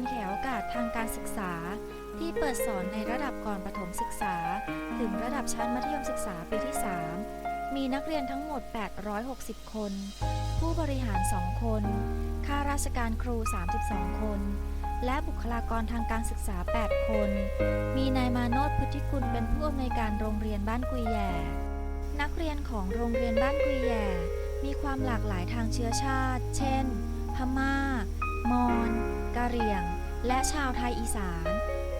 นเขตโอกาสทางการศึกษา ที่เปิดสอนในระดับก่อนประถมศึกษา ถึงระดับชั้นมัธยมศึกษาปีที่ 3 มีนักเรียนทั้งหมด 860 คน ผู้บริหาร 2 คน ข้าราชการครู 32 คน และบุคลากรทางการศึกษา 8 คน มีนายมาโนดพุทธิกุลเป็นผู้อำนวยการโรงเรียนบ้านกุยแย่นักเรียนของโรงเรียนบ้านกุยแย่มีความหลากหลายทางเชื้อชาติ เช่น พม่า มอญกะเหรี่ยง และชาวไทยอีสาน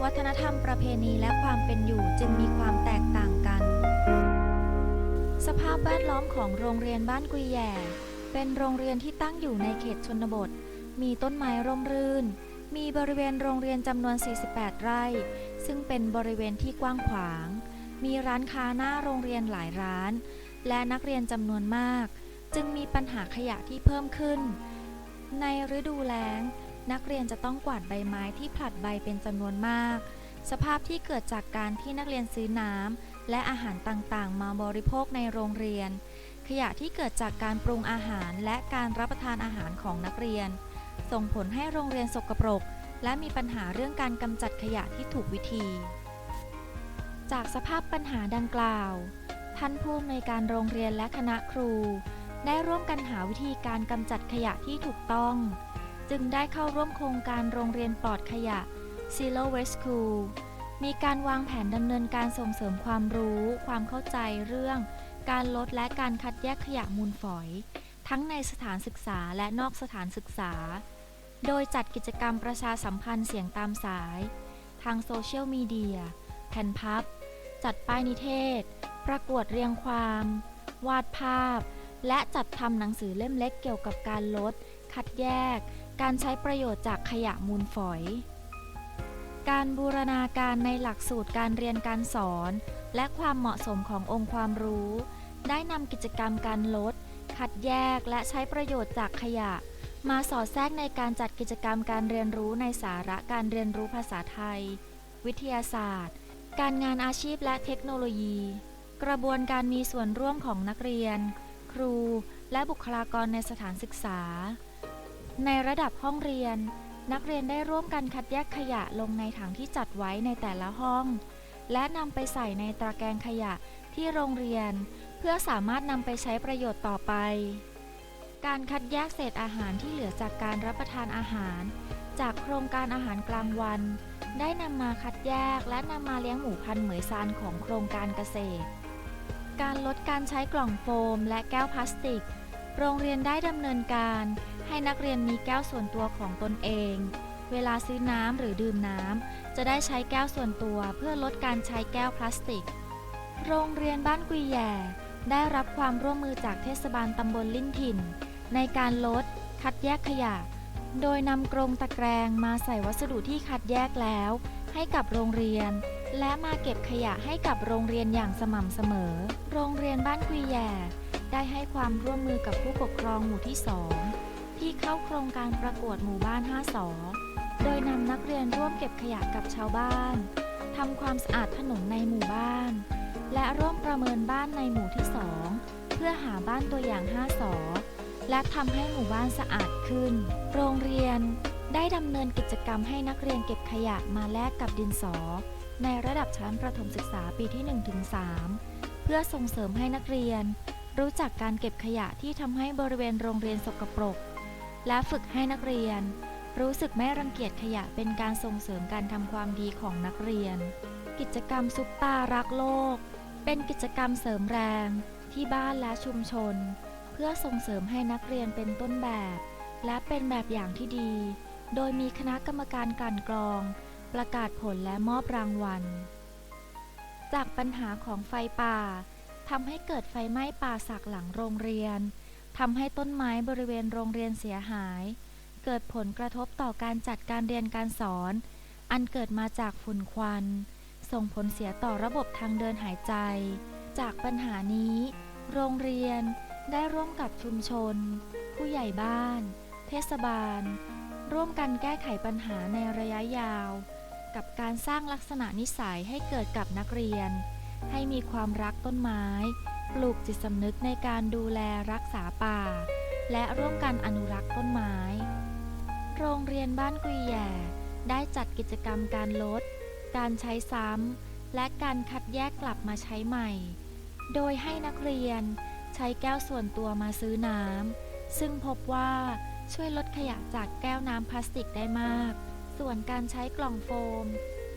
วัฒนธรรมประเพณีและความเป็นอยู่จึงมีความแตกต่างกัน สภาพแวดล้อมของโรงเรียนบ้านกุยแย่ เป็นโรงเรียนที่ตั้งอยู่ในเขตชนบท มีต้นไม้ร่มรื่น มีบริเวณโรงเรียนจำนวน 48 ไร่ ซึ่งเป็นบริเวณที่กว้างขวาง มีร้านค้าหน้าโรงเรียนหลายร้าน และนักเรียนจำนวนมาก จึงมีปัญหาขยะที่เพิ่มขึ้น ในฤดูแล้ง นักเรียนจะต้องกวาดใบไม้ที่ผลัดใบเป็นจำนวนมาก สภาพที่เกิดจากการที่นักเรียนซื้อน้ำและอาหารต่างๆ มาบริโภคในโรงเรียน ขยะที่เกิดจากการปรุงอาหารและการรับประทานอาหารของนักเรียน ส่งผลให้โรงเรียนสกปรก และมีปัญหาเรื่องการกำจัดขยะที่ถูกวิธี จากสภาพปัญหาดังกล่าว ท่านผู้อำนวยการโรงเรียนและคณะครู ได้ร่วมกันหาวิธีการกำจัดขยะที่ถูกต้อง จึงได้เข้าร่วมโครงการโรงเรียนปลอดขยะ Zero Waste School มีการวางแผนดำเนินการส่งเสริมความรู้ ความเข้าใจเรื่อง การลดและการคัดแยกขยะมูลฝอย ทั้งในสถานศึกษาและนอกสถานศึกษา โดยจัดกิจกรรมประชาสัมพันธ์เสียงตามสาย ทางโซเชียลมีเดีย แผ่นพับ จัดป้ายนิเทศ ประกวดเรียงความ วาดภาพ และจัดทำหนังสือเล่มเล็กเกี่ยวกับการลด คัดแยก การใช้ประโยชน์จากขยะมูลฝอย การบูรณาการในหลักสูตรการเรียนการสอน และความเหมาะสมขององค์ความรู้ ได้นำกิจกรรมการลด คัดแยกและใช้ประโยชน์จากขยะ มาสอดแทรกในการจัดกิจกรรมการเรียนรู้ในสาระการเรียนรู้ภาษาไทย วิทยาศาสตร์ การงานอาชีพและเทคโนโลยี กระบวนการมีส่วนร่วมของนักเรียน ครู และบุคลากรในสถานศึกษา ในระดับห้องเรียน นักเรียนได้ร่วมกันคัดแยกขยะลงในถังที่จัดไว้ในแต่ละห้อง และนำไปใส่ในตะแกรงขยะที่โรงเรียน เพื่อสามารถนำไปใช้ประโยชน์ต่อไป การคัดแยกเศษอาหารที่เหลือจากการรับประทานอาหาร จากโครงการอาหารกลางวัน ได้นำมาคัดแยกและนำมาเลี้ยงหมูพันธุ์เหมยซานของโครงการเกษตร การลดการใช้กล่องโฟมและแก้วพลาสติก โรงเรียนได้ดำเนินการให้นักเรียนมีแก้วส่วนตัวของตนเอง เวลาซื้อน้ำหรือดื่มน้ำ จะได้ใช้แก้วส่วนตัวเพื่อลดการใช้แก้วพลาสติก โรงเรียนบ้านกุยแย่ได้รับความร่วมมือจากเทศบาลตำบลลิ้นถิ่น ในการลด คัดแยกขยะ โดยนำกรงตะแกรงมาใส่วัสดุที่คัดแยกแล้ว ให้กับโรงเรียน และมาเก็บขยะให้กับโรงเรียนอย่างสม่ำเสมอ โรงเรียนบ้านกุยแย่ได้ให้ความร่วมมือกับผู้ปกครองหมู่ที่ 2 ที่เข้าโครงการประกวดหมู่บ้าน5สอโดยนำนักเรียนร่วมเก็บขยะกับชาวบ้านทำความสะอาดถนนในหมู่บ้าน และร่วมประเมินบ้านในหมู่ที่ 2 เพื่อหาบ้านตัวอย่าง5สอและทำให้หมู่บ้านสะอาดขึ้น โรงเรียนได้ดำเนินกิจกรรมให้นักเรียนเก็บขยะมาแลกกับดินสอ ในระดับชั้นประถมศึกษาปีที่ 1-3 เพื่อส่งเสริมให้นักเรียน รู้จักการเก็บขยะที่ทำให้บริเวณโรงเรียนสกปรก และฝึกให้นักเรียน รู้สึกไม่รังเกียจขยะเป็นการส่งเสริมการทำความดีของนักเรียน กิจกรรมซุปตารักโลก เป็นกิจกรรมเสริมแรง ที่บ้านและชุมชน เพื่อส่งเสริมให้นักเรียนเป็นต้นแบบ และเป็นแบบอย่างที่ดี โดยมีคณะกรรมการกลั่นกรอง ประกาศผลและมอบรางวัล จากปัญหาของไฟป่าทำให้เกิดไฟไหม้ป่าสักหลังโรงเรียนทำให้ต้นไม้บริเวณโรงเรียนเสียหาย เกิดผลกระทบต่อการจัดการเรียนการสอน อันเกิดมาจากฝุ่นควัน ส่งผลเสียต่อระบบทางเดินหายใจ จากปัญหานี้ โรงเรียนได้ร่วมกับชุมชน ผู้ใหญ่บ้าน เทศบาล ร่วมกันแก้ไขปัญหาในระยะยาว กับการสร้างลักษณะนิสัยให้เกิดกับนักเรียน ให้มีความรักต้นไม้ ปลูกจิตสำนึกในการดูแลรักษาป่า และร่วมกันอนุรักษ์ต้นไม้ โรงเรียนบ้านกุยแย่ได้จัดกิจกรรมการลด การใช้ซ้ำ และการคัดแยกกลับมาใช้ใหม่ โดยให้นักเรียนใช้แก้วส่วนตัวมาซื้อน้ำ ซึ่งพบว่าช่วยลดขยะจากแก้วน้ำพลาสติกได้มาก ส่วนการใช้กล่องโฟม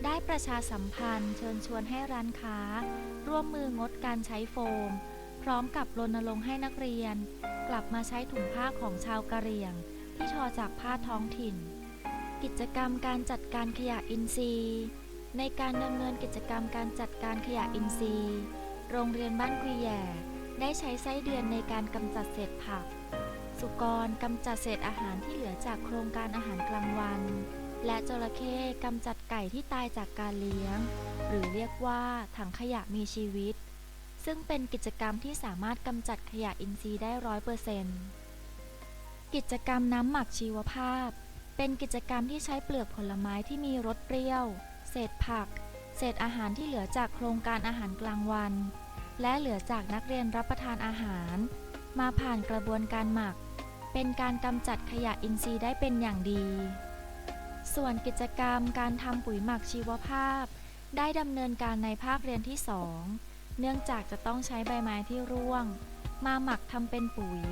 ได้ประชาสัมพันธ์เชิญชวนให้ร้านค้า ร่วมมืองดการใช้โฟม พร้อมกับรณรงค์ให้นักเรียน กลับมาใช้ถุงผ้าของชาวกะเหรี่ยง ที่ทอจากผ้าท้องถิ่น กิจกรรมการจัดการขยะอินทรีย์ ในการดำเนินกิจกรรมการจัดการขยะอินทรีย์ โรงเรียนบ้านกุยแย่ได้ใช้ไส้เดือนในการกำจัดเศษผัก สุกรกำจัดเศษอาหารที่เหลือจากโครงการอาหารกลางวัน และจระเข้กำจัดไก่ที่ตายจากการเลี้ยง หรือเรียกว่าถังขยะมีชีวิต ซึ่งเป็นกิจกรรมที่สามารถกำจัดขยะอินทรีย์ได้ร้อยเปอร์เซ็นต์กิจกรรมน้ำหมักชีวภาพ เป็นกิจกรรมที่ใช้เปลือกผลไม้ที่มีรสเปรี้ยว เศษผัก เศษอาหารที่เหลือจากโครงการอาหารกลางวัน และเหลือจากนักเรียนรับประทานอาหาร มาผ่านกระบวนการหมัก เป็นการกำจัดขยะอินทรีย์ได้เป็นอย่างดี ส่วนกิจกรรมการทำปุ๋ยหมักชีวภาพ ได้ดำเนินการในภาคเรียนที่ 2 เนื่องจากจะต้องใช้ใบไม้ที่ร่วง มาหมักทำเป็นปุ๋ย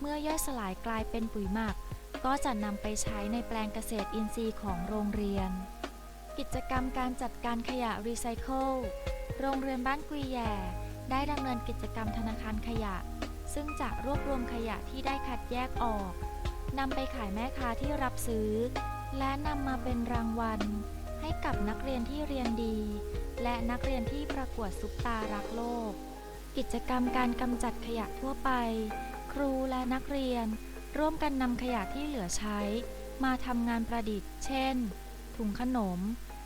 เมื่อย่อยสลายกลายเป็นปุ๋ยหมัก ก็จะนำไปใช้ในแปลงเกษตรอินทรีย์ของโรงเรียน กิจกรรมการจัดการขยะรีไซเคิล โรงเรียนบ้านกุยแย่ได้ดำเนินกิจกรรมธนาคารขยะ ซึ่งจะรวบรวมขยะที่ได้คัดแยกออกนำไปขายแม่ค้าที่รับซื้อ และนำมาเป็นรางวัล ให้กับนักเรียนที่เรียนดี และนักเรียนที่ประกวดซุปตารักโลก กิจกรรมการกำจัดขยะทั่วไป ครูและนักเรียน ร่วมกันนำขยะที่เหลือใช้ มาทำงานประดิษฐ์ เช่น ถุงขนม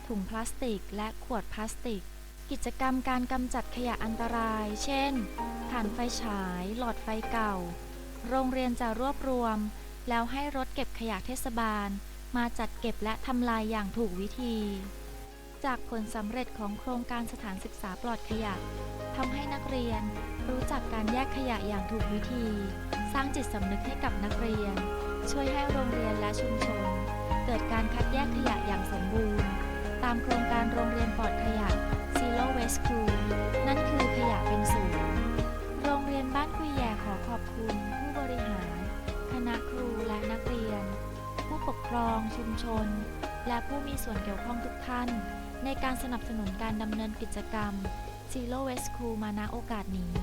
ถุงพลาสติก และขวดพลาสติก กิจกรรมการกำจัดขยะอันตราย เช่นถ่านไฟฉาย หลอดไฟเก่า โรงเรียนจะรวบรวม แล้วให้รถเก็บขยะเทศบาล มาจัดเก็บและทำลายอย่างถูกวิธี จากผลสำเร็จของโครงการสถานศึกษาปลอดขยะทำให้นักเรียนรู้จักการแยกขยะอย่างถูกวิธี สร้างจิตสำนึกให้กับนักเรียน ช่วยให้โรงเรียนและชุมชน เกิดการคัดแยกขยะอย่างสมบูรณ์ ตามโครงการโรงเรียนปลอดขยะ Zero Waste School นั่นคือขยะเป็นศูนย์ ชน และผู้มีส่วนเกี่ยวข้องทุกท่าน ในการสนับสนุนการดำเนินกิจกรรม Zero Waste School มาณโอกาสนี้